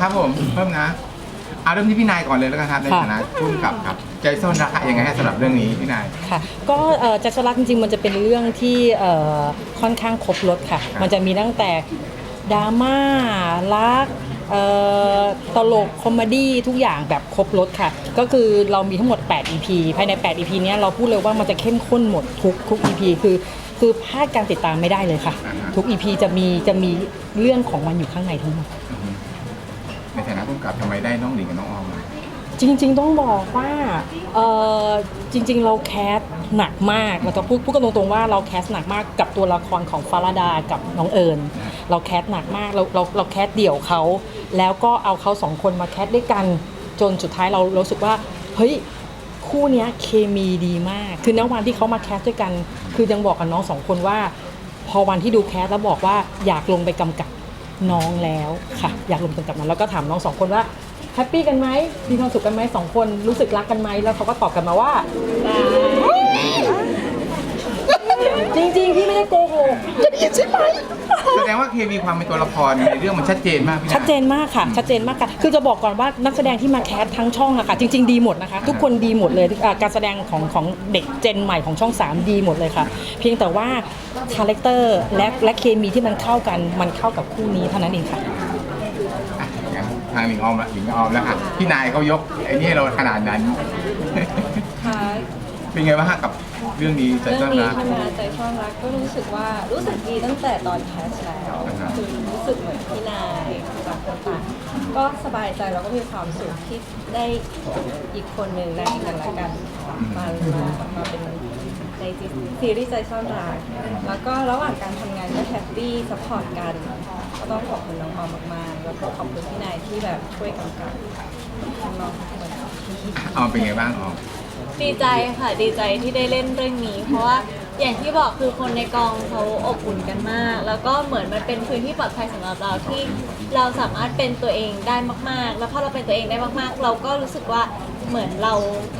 ครับผมเพิ่มนะเอาเริ่มที่พี่นายก่อนเลยแล้วกันครับในค่ะฐานะผู้กำกับครับใจซ่อนรักอะยังไงให้สำหรับเรื่องนี้พี่นาย ค่ะก็เอ่อจักรลักษณ์จริงๆ มันจะเป็นเรื่องที่เอ่อค่อนข้างครบรถค่ะครับมันจะมีตั้งแต่ดราม่ารักเอ่อตลกคอมเมดี้ทุกอย่างแบบครบรถค่ะ ก็คือเรามีทั้งหมด 8 EP ภายใน 8 EP เนี้ยเราพูดเลยว่ามันจะเข้มข้นหมดทุกทุก EP คือคือพลาดการติดตามไม่ได้เลยค่ะ อ่าฮะ ทุก EP จะมีจะมีเรื่องของมันอยู่ข้างในทั้งหมดในฐานะผู้ กับทำไมได้น้องหลิงกับน้องออมมา จริง ๆ ต้องบอกว่าเออจริง ๆ เราแคสหนักมากเราจะพูดพูดกันตรงๆว่าเราแคสหนักมากกับตัวละครของฟาราดากับน้องเอิญเราแคสหนักมากเราเราเราแคสเดี่ยวเขาแล้วก็เอาเขาสองคนมาแคสด้วยกันจนสุดท้ายเราเรารู้สึกว่าเฮ้ยคู่เนี้ยเคมีดีมาก คือณวันที่เขามาแคสด้วยกัน คือยังบอกกับน้องสองคนว่า พอวันที่ดูแคสแล้วบอกว่าอยากลงไปกำกับ น้องแล้วค่ะ อยากลงไปกำกับมันแล้วก็ถามน้องสองคนว่าแฮปปี้กันไหมมีความสุขกันไหมสองคนรู้สึกรักกันไหมแล้วเขาก็ตอบกลันมาว่า จริงๆพี่ไม่ได้โกหกจะได้ยินใช่ไหม แสดงว่าเคมีความเป็นตัวละครในเรื่องมันชัดเจนมากพี่นายชัดเจนมากค่ะ ชัดเจนมากค่ะ คือจะบอกก่อนว่านักแสดงที่มาแคสทั้งช่องอะค่ะ จริง ๆ ดีหมดนะคะ ทุกคนดีหมดเลยอ่าการแสดงของของเด็กเจนใหม่ของช่อง 3 ดีหมดเลยค่ะ เพียงแต่ว่าคาแรคเตอร์และและเคมีที่มันเข้ากันมันเข้ากับคู่นี้เท่านั้นเองค่ะ อะงั้นทางหลิงออมละหลิงกับออมแล้วค่ะพี่นายเขายกไอ้นี่ให้เราขนาดนั้น ค่ะ เป็นไงบ้างฮะกับ เรื่องนี้ใจเรื่ซ่อองนนี้รัก ใช่ไหมใจซ่อนรักก็รู้สึกว่ารู้สึกดีตั้งแต่ตอนแคสแล้วอ่าฮะ คือรู้สึกเหมือนพี่นายจากคนต่างก็สบายใจแล้วก็มีความสุขที่ได้อีกคนหนึ่งในกันและกันมามามาเป็นในซีรีส์ใจซ่อนรักแล้วก็ระหว่างการทำงานก็แฮปปี้ซัพพอร์ตกันก็ต้องขอบคุณน้องออมมากๆ แล้วก็ขอบคุณพี่นายที่แบบช่วยกำกับน้องๆทุกคนออมเป็นไงบ้างออม ดีใจค่ะดีใจที่ได้เล่นเรื่องนี้ เพราะว่าอย่างที่บอกคือคนในกองเขาอบอุ่นกันมาก แล้วก็เหมือนมันเป็นพื้นที่ปลอดภัยสำหรับเราที่เราสามารถเป็นตัวเองได้มาก ๆ แล้วพอเราเป็นตัวเองได้มากๆ เราก็รู้สึกว่าเหมือนเรา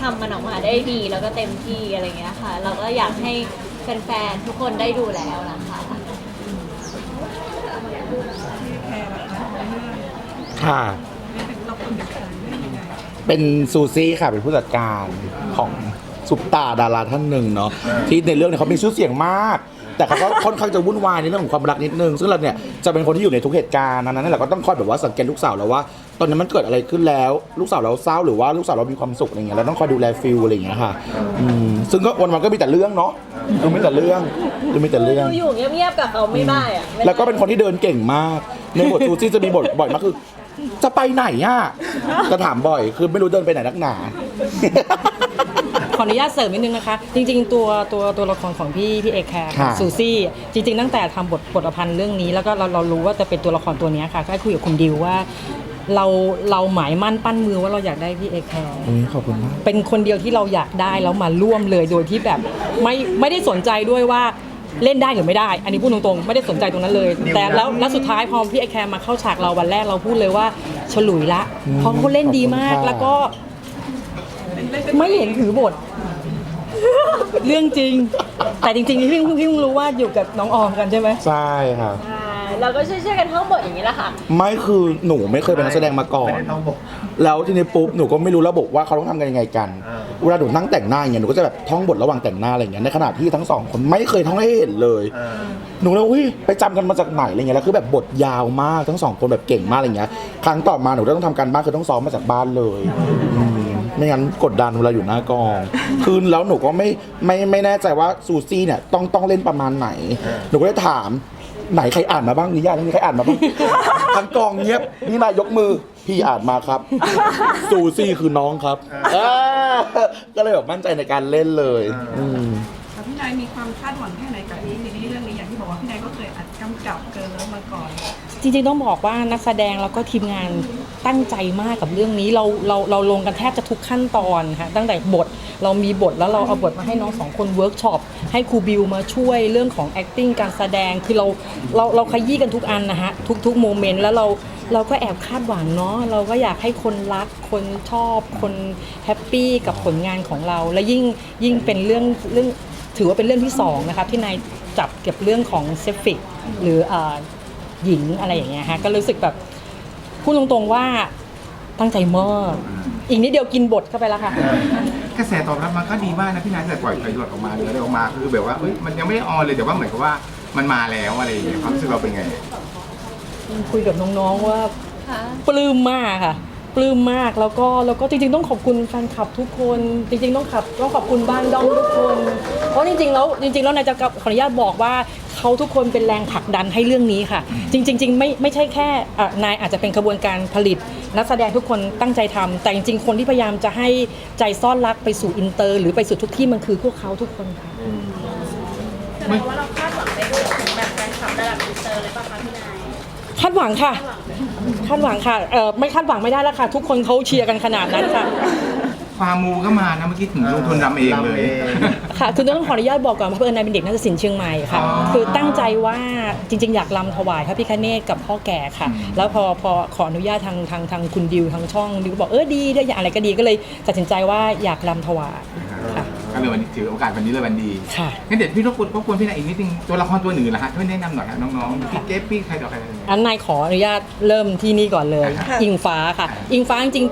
ทำมันออกมาได้ดี แล้วก็เต็มที่อะไรเงี้ยค่ะ เราก็อยากให้แฟนๆทุกคนได้ดูแล้วนะคะค่ะ เป็นซูซี่ค่ะเป็นผู้จัดการของซุปตาดาราท่านหนึ่งเนาะที่ในเรื่องเนี่ยเขามีชื่อเสียงมาก แต่เขาก็ค่อนข้างจะวุ่นวายในเรื่องของความรักนิดนึง ซึ่งเราเนี่ยจะเป็นคนที่อยู่ในทุกเหตุการณ์นั้นนั่นแหละก็ต้องคอยแบบว่าสังเกตลูกสาวเราว่า ตอนนี้มันเกิดอะไรขึ้นแล้ว ลูกสาวเราเศร้าหรือว่าลูกสาวเรามีความสุขอะไรเงี้ยเราต้องคอยดูแลฟิลอะไรอย่างเงี้ยค่ะอืมซึ่งก็วันวันๆก็มีแต่เรื่องเนาะดูมีแต่เรื่องดูมีแต่เรื่อง อยู่เงียบๆกับเขาไม่ได้อะไม่ได้แล้วก็เป็นคนที่เดินเก่งมากในบทซูซี่จะมีบทบ่อยมากคือ จะไปไหนอะจะถามบ่อย คือไม่รู้เดินไปไหนนักหนา ขออนุญาตเสริมนิดนึงนะคะ จริง ๆ ตัวตัวตัวละครของพี่พี่เอกแคร์ค่ะซูซี่ จริง ๆ ตั้งแต่ทำบทบทประพันธ์เรื่องนี้ แล้วก็เราเรารู้ว่าจะเป็นตัวละครตัวเนี้ยค่ะ ก็ได้คุยกับคุณดิวว่า เราเราหมายมั่นปั้นมือว่าเราอยากได้พี่เอกแคร์อืมขอบคุณมาก เป็นคนเดียวที่เราอยากได้แล้วมาร่วมเลยโดยที่แบบไม่ไม่ได้สนใจด้วยว่า เล่นได้หรือไม่ได้ อันนี้พูดตรงๆ ไม่ได้สนใจตรงนั้นเลย แต่แล้วแล้วสุดท้ายพอพี่ไอแคร์มาเข้าฉากเราวันแรกเราพูดเลยว่าฉลุยละอืมเพราะเขาเล่นดีมากขอบคุณค่ะแล้วก็ไม่เห็นถือบท เรื่องจริง แต่จริงๆพี่เพิ่งพี่เพิ่งรู้ว่าอยู่กับน้องออมกันใช่ไหม ใช่ค่ะใช่ เราก็ช่วยๆกันท่องบทอย่างนี้แหละค่ะ ไม่คือหนูไม่เคยเป็นนักแสดงมาก่อน ไม่ได้ต้องบอก แล้วทีนี้ปุ๊บหนูก็ไม่รู้ระบบว่าเขาต้องทำกันยังไงกันเวลาหนูนั่งแต่งหน้าอย่างเงี้ยหนูก็จะแบบท่องบทระหว่างแต่งหน้าอะไรอย่างเงี้ยในขณะที่ทั้งสองคนไม่เคยท่องให้เห็นเลยหนูเลยอุ้ยไปจำกันมาจากไหนอะไรเงี้ยแล้วคือแบบบทยาวมากทั้งสองคนแบบเก่งมากอะไรเงี้ยครั้งต่อมาหนูก็ต้องทำการบ้านคือต้องซ้อมมาจากบ้านเลยอืมไม่งั้นกดดันเวลาอยู่หน้ากอง คือแล้วหนูก็ไม่ไม่ไม่แน่ใจว่าซูซี่เนี่ยต้องต้องเล่นประมาณไหน หนูก็เลยถาม ไหนใครอ่านมาบ้างนิยายนี้ใครอ่านมาบ้าง ทั้งกองเงียบนี่นายยกมือพี่อ่านมาครับ ซูซี่คือน้องครับเออก็เลยแบบมั่นใจในการเล่นเลยอืม แล้วพี่นายมีความคาดหวังแค่ไหนกับซีรีส์เรื่องนี้อย่างที่บอกว่าพี่นายก็เคยอัดกำกับเกินแล้วมาก่อน จริงๆต้องบอกว่านักแสดงแล้วก็ทีมงานตั้งใจมากกับเรื่องนี้เราเราเราลงกันแทบจะทุกขั้นตอนค่ะตั้งแต่บทเรามีบทแล้วเราเอาบทมาให้น้องสองคนเวิร์กช็อปให้ครูบิวมาช่วยเรื่องของ acting การแสดงคือเราเราเราขยี้กันทุกอันนะฮะทุกทุกโมเมนต์แล้วเราเราก็แอบคาดหวังเนาะเราก็อยากให้คนรักคนชอบคนแฮปปี้กับผลงานของเรา และยิ่งยิ่งเป็นเรื่องเรื่องถือว่าเป็นเรื่องที่สองนะครับที่นายจับเก็บเรื่องของเซฟิกหรืออ่า หญิงอะไรอย่างเงี้ยฮะก็รู้สึกแบบพูดตรงๆว่าตั้งใจมากอีกนิดเดียวกินบทเข้าไปแล้วค่ะ กระแสตอบรับมันก็ดีมากนะพี่นายแต่ปล่อยไพลอตออกมาเลยออกมาคือแบบว่าเฮ้ยมันยังไม่ได้ออนเลยแต่ว่าเหมือนกับว่ามันมาแล้วอะไรอย่างเงี้ยความรู้สึกเราเป็นไง คุยกับน้องๆว่าค่ะปลื้มมากค่ะ ปลื้มมากแล้วก็แล้วก็จริง ๆ ต้องขอบคุณแฟนคลับทุกคน จริง ๆ ต้องขับต้องขอบคุณบ้านด้อมทุกคน เพราะจริงๆแล้วจริง ๆ แล้วนายจะขออนุญาตบอกว่าเขาทุกคนเป็นแรงผลักดันให้เรื่องนี้ค่ะ จริงๆจริงๆไม่ไม่ใช่แค่อะนายอาจจะเป็นกระบวนการผลิต นักแสดงทุกคนตั้งใจทำแต่จริง ๆ คนที่พยายามจะให้ใจซ่อนรักไปสู่อินเตอร์ หรือไปสู่ทุกที่มันคือพวกเขาทุกคนค่ะ แสดงว่าเราคาดหวังไปด้วยถึง คาดหวังค่ะ คาดหวังค่ะเออไม่คาดหวังไม่ได้แล้วค่ะ ทุกคนเขาเชียร์กันขนาดนั้นค่ะ ความมูก็มานะเมื่อกี้ถึงลงทุนรำเองเลย ค่ะคือต้องขออนุญาตบอกก่อนว่าเพื่อนนายเป็นเด็กนักศิลป์เชียงใหม่ค่ะ อ๋อคือตั้งใจว่าจริง ๆ อยากรำถวายพระพิฆเนศกับพ่อแก่ค่ะแล้วพอพอขออนุญาตทางทางทางคุณดิวทางช่องดิวก็บอกเออดีได้อย่างอะไรก็ดีก็เลยตัดสินใจว่าอยากรำถวายค่ะ ก็เลยวันนี้ถือโอกาสวันนี้เลยวันดีค่ะ งั้นเดี๋ยวพี่รบกวนรบกวนพี่นายอีกนิดนึงตัวละครตัวหนึ่งนะฮะช่วยแนะนำหน่อยฮะน้องๆพี่เก๊พี่ใครต่อใครอะไรอย่างเงี้ย อันนายขออนุญาตเริ่มที่นี่ก่อนเลยอิงฟ้าค่ะ อิงฟ้าจริง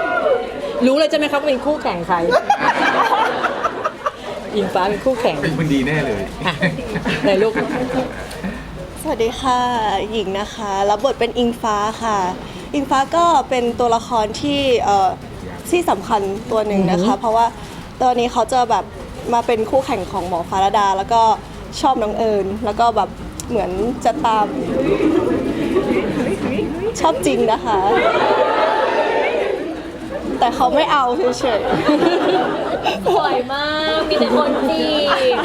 ๆรู้เลยใช่ไหมครับว่าเป็นคู่แข่งใคร อิงฟ้าเป็นคู่แข่งเป็นคนดีแน่เลย อะในลูกสวัสดีค่ะ หญิงนะคะ รับบทเป็นอิงฟ้าค่ะ อิงฟ้าก็เป็นตัวละครที่เอ่อ ที่สำคัญตัวหนึ่งนะคะ เพราะว่าตอนนี้เขาจะแบบมาเป็นคู่แข่งของหมอฟาราดา แล้วก็ชอบน้องเอิญแล้วก็แบบเหมือนจะตามชอบจริงนะคะ แต่เขาไม่เอาเฉยๆสวยมาก มีแต่คนจีบ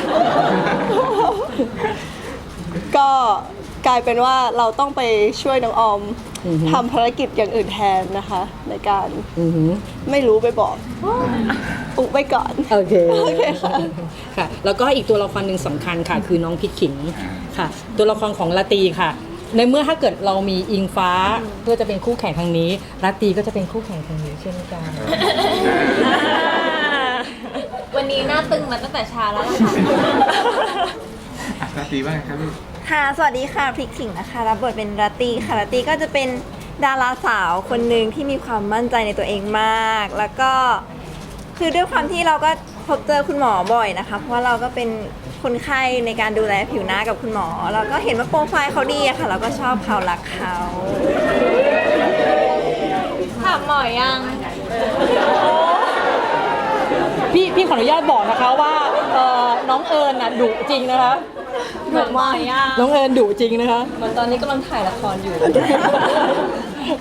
ก็ กลายเป็นว่าเราต้องไปช่วยน้องออมอือฮึทำภารกิจอย่างอื่นแทนนะคะ ในการอือหือไม่รู้ไปบอกอุบไปก่อนโอเคโอเคค่ะค่ะ แล้วก็อีกตัวละครหนึ่งสำคัญค่ะ คือน้องพิกขิงค่ะ ตัวละครของลาตรีค่ะในเมื่อถ้าเกิดเรามีอิงฟ้าเพื่อจะเป็นคู่แข่งทางนี้ลาตรีก็จะเป็นคู่แข่งทางนี้เช่นกัน วันนี้หน้าตึงมาตั้งแต่เช้าแล้วล่ะค่ะอะราตรีว่าไงครับลูก ค่ะ สวัสดีค่ะพริกขิงนะคะ รับบทเป็นราตรีค่ะราตรีก็จะเป็นดาราสาวคนหนึ่งที่มีความมั่นใจในตัวเองมาก แล้วก็คือด้วยความที่เราก็พบเจอคุณหมอบ่อยนะคะ เพราะว่าเราก็เป็นคนไข้ในการดูแลผิวหน้ากับคุณหมอ เราก็เห็นว่าโปรไฟล์เขาดีอะค่ะ เราก็ชอบเขารักเขาถามหมอยัง พี่พี่ขออนุญาตบอกนะคะว่าเอ่อน้องเอิญน่ะดุจริงนะคะ เหมือนหมอยังน้องเอิญดุจริงนะคะ เหมือนตอนนี้กำลังถ่ายละครอยู่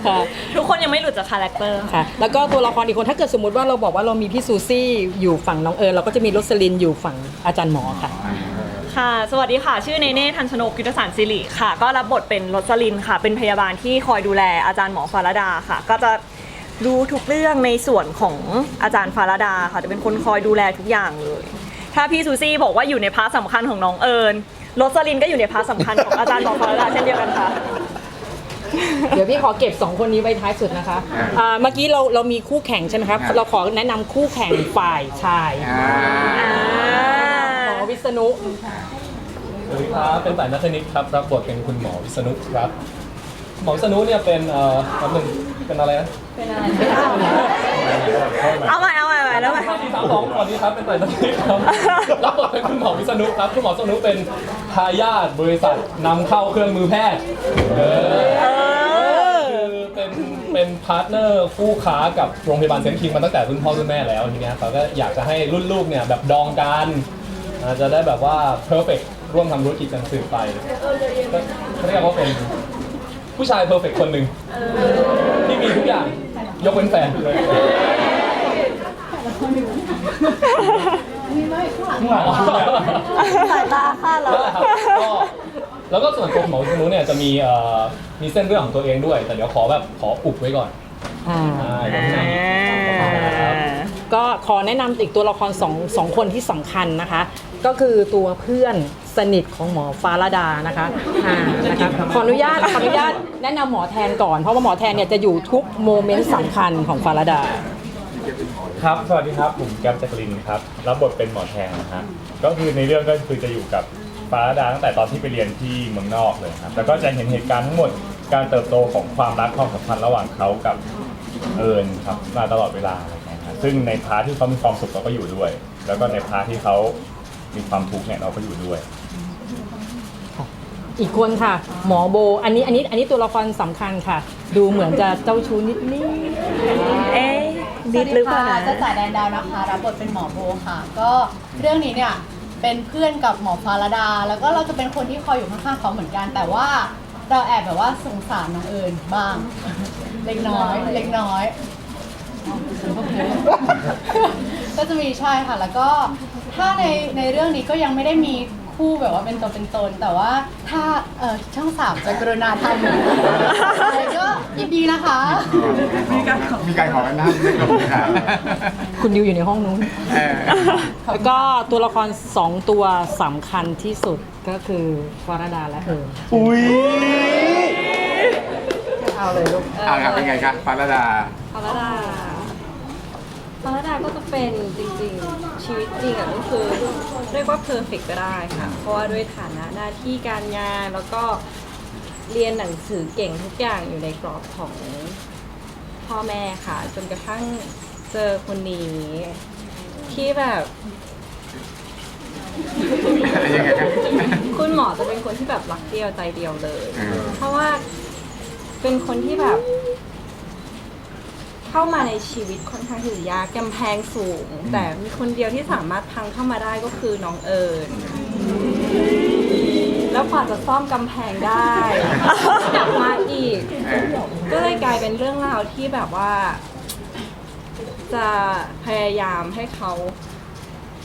ค่ะ ทุกคนยังไม่หลุดจากคาแรคเตอร์ ค่ะ แล้วก็ตัวละครอีกคนถ้าเกิดสมมติว่าเราบอกว่าเรามีพี่ซูซี่อยู่ฝั่งน้องเอิญเราก็จะมีโรสลินอยู่ฝั่งอาจารย์หมอค่ะ ค่ะ สวัสดีค่ะ ชื่อเนเน่ทันชนกยุทธสารสิริค่ะ ก็รับบทเป็นรสลินค่ะ เป็นพยาบาลที่คอยดูแลอาจารย์หมอฟาราดาค่ะ ก็จะรู้ทุกเรื่องในส่วนของอาจารย์ฟาราดาค่ะ จะเป็นคนคอยดูแลทุกอย่างเลย ถ้าพี่ซูซี่บอกว่าอยู่ในพาร์ทสำคัญของน้องเอิญ รสลินก็อยู่ในพาร์ทสำคัญของอาจารย์หมอฟาราดาเช่นเดียวกันค่ะ เดี๋ยวพี่ขอเก็บ 2 คนนี้ไว้ท้ายสุดนะคะอ่าเมื่อกี้เราเรามีคู่แข่งใช่ไหมครับครับเราขอแนะนำคู่แข่งฝ่ายชายอ่าหมอวิษณุ สวัสดีครับเป็นฝ่ายนัทนิกครับ รับบทเป็นคุณหมอวิษณุครับ หมอวิษณุเนี่ยเป็นเอ่อคำหนึ่งเป็นอะไรนะ เอาใหม่เอา แล้วใหม่ห้าสี่สามสองสวัสดีครับ เป็นฝ่ายนัทนิครับรับบทเป็นคุณหมอวิษณุครับ คุณหมอวิษณุเป็นทายาทบริษัทนำเข้าเครื่องมือแพทย์ เออ คือเป็นเป็นพาร์ทเนอร์คู่ค้ากับโรงพยาบาลเซนต์คิงมาตั้งแต่รุ่นพ่อรุ่นแม่แล้วทีเนี้ยเขาก็อยากจะให้รุ่นลูกเนี่ยแบบดองกันอาจจะได้แบบว่าเพอร์เฟกร่วมทำธุรกิจกันสืบไปก็เขาเรียกว่าเป็นผู้ชายเพอร์เฟกคนหนึ่งที่มีทุกอย่างยกเว้นแฟนเลย สายตาค่ะเรา นั่นแหละครับก็แล้วก็ส่วนตัวของหมอวิษณุเนี่ยจะมีเอ่อมีเส้นเรื่องของตัวเองด้วย แต่เดี๋ยวขอแบบขออุบไว้ก่อนอ่า อ่ายังไม่ครับก็ขอแนะนำอีกตัวละครสองสองคนที่สำคัญนะคะ ก็คือตัวเพื่อนสนิทของหมอฟาราดานะคะอ่านะคะขออนุญาตขออนุญาตแนะนำหมอแทนก่อน เพราะว่าหมอแทนเนี่ยจะอยู่ทุกโมเมนต์สำคัญของฟาราดา ครับ สวัสดีครับ ผมแก๊ปจักรินครับ รับบทเป็นหมอแทนนะฮะ ก็คือในเรื่องก็คือจะอยู่กับฟ้าดาตั้งแต่ตอนที่ไปเรียนที่เมืองนอกเลยครับ แล้วก็จะเห็นเหตุการณ์ทั้งหมด การเติบโตของความรักความสัมพันธ์ระหว่างเขากับเอิญครับมาตลอดเวลาอะไรเงี้ยครับซึ่งในพาร์ทที่เขามีความสุขเราก็อยู่ด้วย แล้วก็ในพาร์ทที่เขามีความทุกข์เนี่ยเราก็อยู่ด้วย อีกคนค่ะ หมอโบ อันนี้อันนี้อันนี้ตัวละครสำคัญค่ะ ดูเหมือนจะเจ้าชู้นิดนิดเอ๊ะ ดิดหรือเปล่านะจะจ่ายแดนดาวนะคะรับบทเป็นหมอโบค่ะ ก็เรื่องนี้เนี่ยเป็นเพื่อนกับหมอฟาราดา แล้วก็เราจะเป็นคนที่คอยอยู่ข้างๆเขาเหมือนกัน แต่ว่าเราแอบแบบว่าสงสารน้องเอิญบ้าง เล็กน้อย เล็กน้อยก็จะมีใช่ค่ะ แล้วก็ถ้าในในเรื่องนี้ก็ยังไม่ได้มี คู่แบบว่าเป็นตัวเป็นตน แต่ว่าถ้าเออช่องสามจะกรุณาทำอะไรก็ยินดีนะคะ มีการขอมีการขอกันนะไม่กลับค่ะคุณดิวอยู่ในห้องนู้นเออแล้วก็ตัวละครสองตัวสำคัญที่สุดก็คือฟาราดาและเอิญอุ้ยเอาเลยลูก เอาละครับเป็นไงครับฟาราดาฟาราดาฟาราดา ก็จะเป็นจริงๆ ชีวิตจริงอะก็คือเรียกว่าเพอร์เฟกก็ได้ค่ะ เพราะว่าด้วยฐานะหน้าที่การงานแล้วก็เรียนหนังสือเก่งทุกอย่างอยู่ในกรอบของพ่อแม่ค่ะ จนกระทั่งเจอคนนี้ที่แบบ ยังไงครับคุณหมอจะเป็นคนที่แบบรักเดียวใจเดียวเลยอืมเพราะว่าเป็นคนที่แบบ เข้ามาในชีวิตค่อนข้างที่จะยากกำแพงสูง แต่มีคนเดียวที่สามารถพังเข้ามาได้ก็คือน้องเอิญแล้วกว่าจะซ่อมกำแพงได้กลับมาอีกเออก็เลยกลายเป็นเรื่องราวที่แบบว่า จะพยายามให้เขา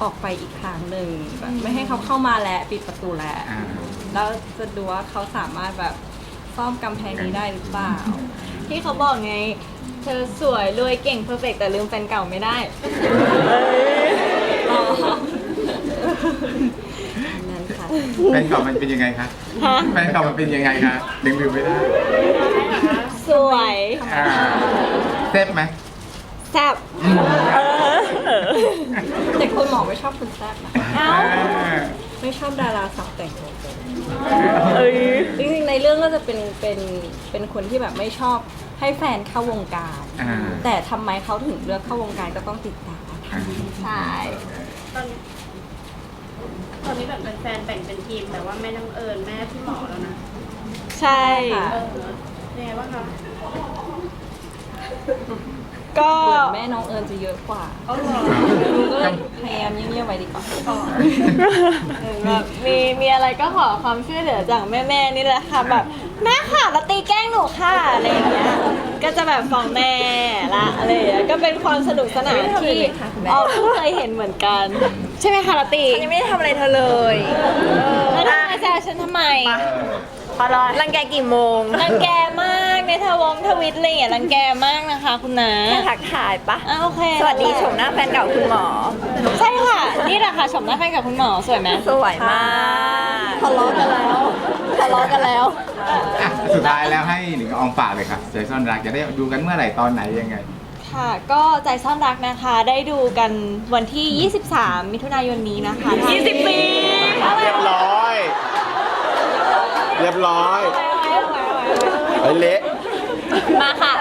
ออกไปอีกครั้งหนึ่งแบบไม่ให้เขาเข้ามาแล้วปิดประตูแล้วอ่าแล้วจะดูว่าเขาสามารถแบบซ่อมกำแพงนี้ได้หรือเปล่า ที่เขาบอกไง เธอสวยรวยเก่งเพอร์เฟกแต่ลืมแฟนเก่าไม่ได้อ๋อนั่นค่ะ แฟนเก่ามันเป็นยังไงคะแฟนเก่ามันเป็นยังไงคะดึงลืมไม่ได้สวยอ่าเซ็บไหมแซ่บแต่คนหมอไม่ชอบคุณแซ่บนะเอ้าไม่ชอบดาราสาวแต่งตัวโป๊เอ้ย จริงๆในเรื่องก็จะเป็นเป็นเป็นคนที่แบบไม่ชอบ ให้แฟนเข้าวงการ อ่า แต่ทำไมเขาถึงเลือกเข้าวงการก็ต้องติดตามอ่าใช่ ตอนนี้แบบเป็นแฟนแบ่งเป็นทีม แต่ว่าแม่น้องเอิญแม่พี่หมอแล้วนะใช่ค่ะยังไงบ้างคะ ก็เหมือนแม่น้องเอิญจะเยอะกว่าเอาเหรอหนูก็เลยพยายามเงียบๆไว้ดีกว่าแบบมีมีอะไรก็ขอความช่วยเหลือจากแม่แม่ๆนี่แหละค่ะแบบแม่ค่ะละตีแกล้งหนูค่ะอะไรอย่างเงี้ยก็จะแบบฟ้องแม่ละอะไรอย่างเงี้ยก็เป็นความสนุกสนานที่อ๋อเพิ่งเคยเห็นเหมือนกัน ใช่ไหมคะละตีฉันยังไม่ได้ทำอะไรเธอเลยแล้วทำไมแซวฉันทำไม พอรอรังแกกี่โมงรังแกมาก ในทวงทวิตอะไรอย่างเงี้ยรังแกมากนะคะ คุณนาแค่ทักทายปะอะโอเค สวัสดีชมหน้าแฟนเก่าคุณหมอ ใช่ค่ะ นี่แหละค่ะชมหน้าแฟนกับคุณหมอสวยไหมสวยมากทะเลาะกันแล้วทะเลาะกันแล้ว อะสุดท้ายแล้วให้หนึ่งอองฝากเลยครับใจซ่อนรักจะได้ดูกันเมื่อไหร่ตอนไหนยังไง ค่ะ ก็ใจซ่อนรักนะคะ ได้ดูกันวันที่ 23 มิถุนายนนี้นะคะ20ปีเรียบร้อย เรียบร้อยไอ้เละ มาค่ะ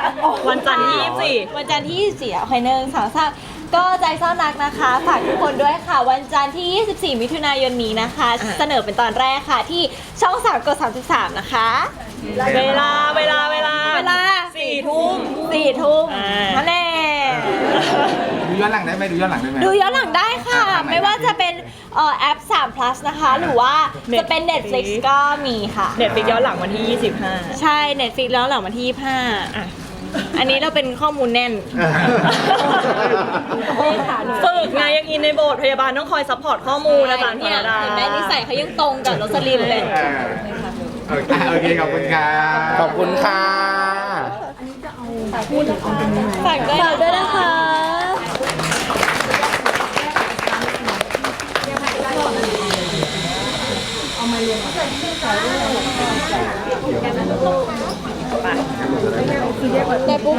วันจันทร์ที่24วันจันทร์ที่ 24โอเคหนึ่งสองสามก็ใจซ่อนรักนะคะ ฝากทุกคนด้วยค่ะ วันจันทร์ที่ 24 มิถุนายนนี้นะคะ เสนอเป็นตอนแรกค่ะ ที่ช่อง3กด33 นะคะ เวลาเวลาเวลาเวลาสี่ทุ่มสี่ทุ่มอ่านั่นแน่ดูย้อนหลังได้ไหมดูย้อนหลังได้ไหมดูย้อนหลังได้ค่ะทางไหนไม่ว่าจะเป็น เอ่อแอป3 plus นะคะ หรือว่าจะเป็น Netflix ก็มีค่ะ เน็ตฟิกย้อนหลังวันที่ 25 ใช่ Netflix แล้วหลังวันที่ 25 อะ อันนี้เราเป็นข้อมูลแน่น ฝึกไงยังอินในโบสถ์พยาบาลต้องคอยซัพพอร์ตข้อมูลอาจารย์พเนี่ยรดา เห็นไหมนิสัยเขายังตรงกับโรสลินเลยเออโอเคโอเคขอบคุณครับ ขอบคุณค่ะ ฝากด้วยนะคะ แต่ปุ๊บ